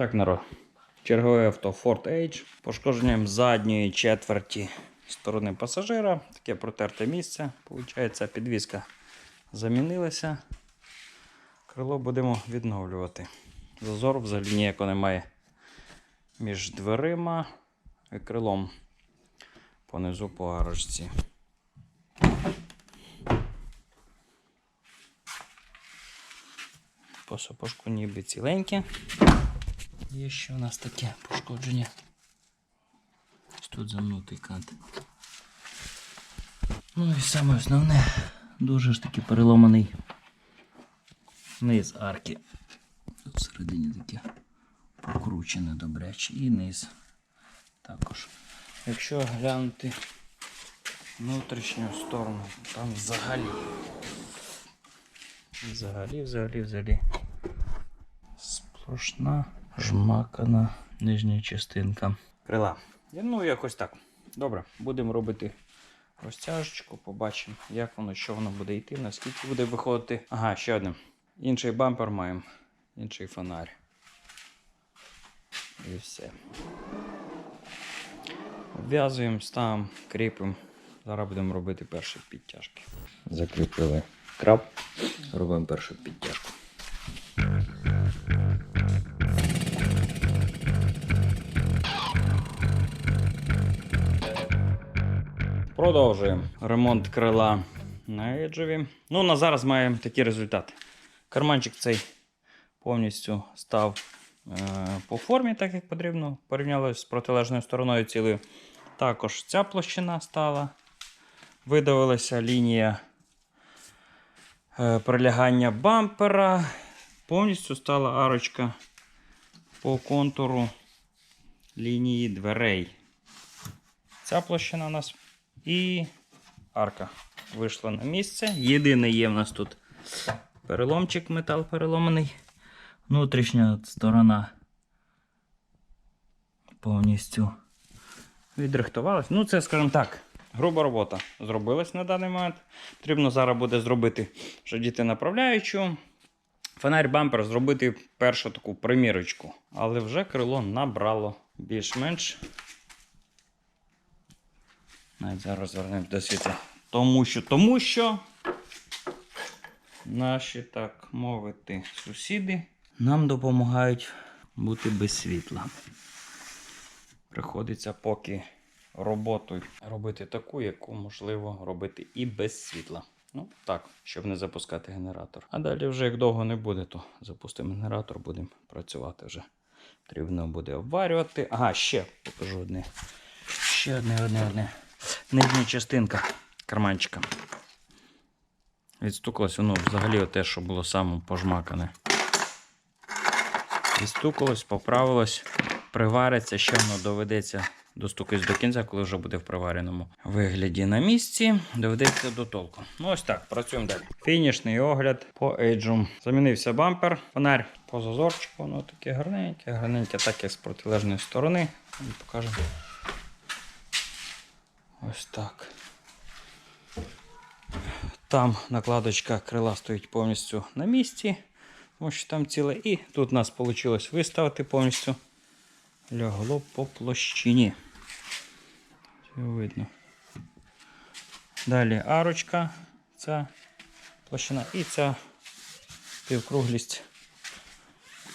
Так, народ. Чергове авто Ford Edge. Пошкодженням задньої четверті сторони пасажира. Таке протерте місце. Получається, підвіска замінилася. Крило будемо відновлювати. Зазору взагалі ніякого немає між дверима і крилом понизу по арочці. По сапожку ніби ціленьке. Є ще у нас таке пошкодження. Ось Тут замнутий кант. Ну і саме основне, дуже ж таки переломаний низ арки. Тут всередині таке покручене добряче. І низ також. Якщо глянути внутрішню сторону, там взагалі. Взагалі, взагалі, взагалі. Сплошна жмакана нижня частинка. Крила. Ну, якось так. Добре, будемо робити розтяжечку, побачимо, як воно, що воно буде йти, наскільки буде виходити. Ага, ще одне. Інший бампер маємо, інший фонарь. І все. Обв'язуємо, ставимо, кріпимо. Зараз будемо робити перші підтяжки. Закріпили краб, робимо першу підтяжку. Продовжуємо ремонт крила на еджеві. Ну, на зараз маємо такі результати. Карманчик цей повністю став е, по формі, так як потрібно. Порівняли з протилежною стороною цілою. Також ця площина стала. Видавилася лінія е, прилягання бампера. Повністю стала арочка по контуру лінії дверей. Ця площина у нас і арка вийшла на місце. Єдине є в нас тут переломчик, метал переломаний. Внутрішня сторона повністю відрихтувалась. Ну, це, скажімо так, груба робота зробилась на даний момент. Потрібно зараз буде зробити, що діти направляючу. Фонарь бампер зробити першу таку примірочку. Але вже крило набрало більш-менш. Навіть зараз звернемо до світла. Тому що, тому що наші, так мовити, сусіди нам допомагають бути без світла. Приходиться поки роботу робити таку, яку можливо робити і без світла. Ну, так, щоб не запускати генератор. А далі, вже як довго не буде, то запустимо генератор, будемо працювати вже. Потрібно буде обварювати. Ага, ще покажу одне. Ще одне, одне, одне. Нижня частинка карманчика. Відстукалось воно взагалі те, що було саме пожмакане. Відстукалось, поправилось, привариться, ще воно доведеться достукатись до кінця, коли вже буде в привареному вигляді на місці. Доведеться до толку. Ну ось так, працюємо далі. Фінішний огляд по ейджу. Замінився бампер, фонарь по зазорчику, воно таке гарненьке, гарненьке, так як з протилежної сторони. Покажемо. Ось так. Там накладочка крила стоїть повністю на місці, тому що там ціле. І тут у нас вийшло виставити повністю. Лягло по площині. Все видно. Далі арочка, ця площина і ця півкруглість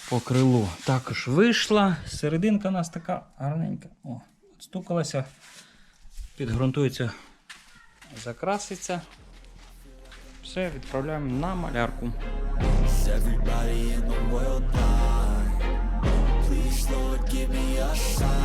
по крилу. Також вийшла. Серединка у нас така гарненька. О, стукалася підґрунтується, закраситься. Все, відправляємо на малярку. Everybody in the world? Please, Lord, give me a sign,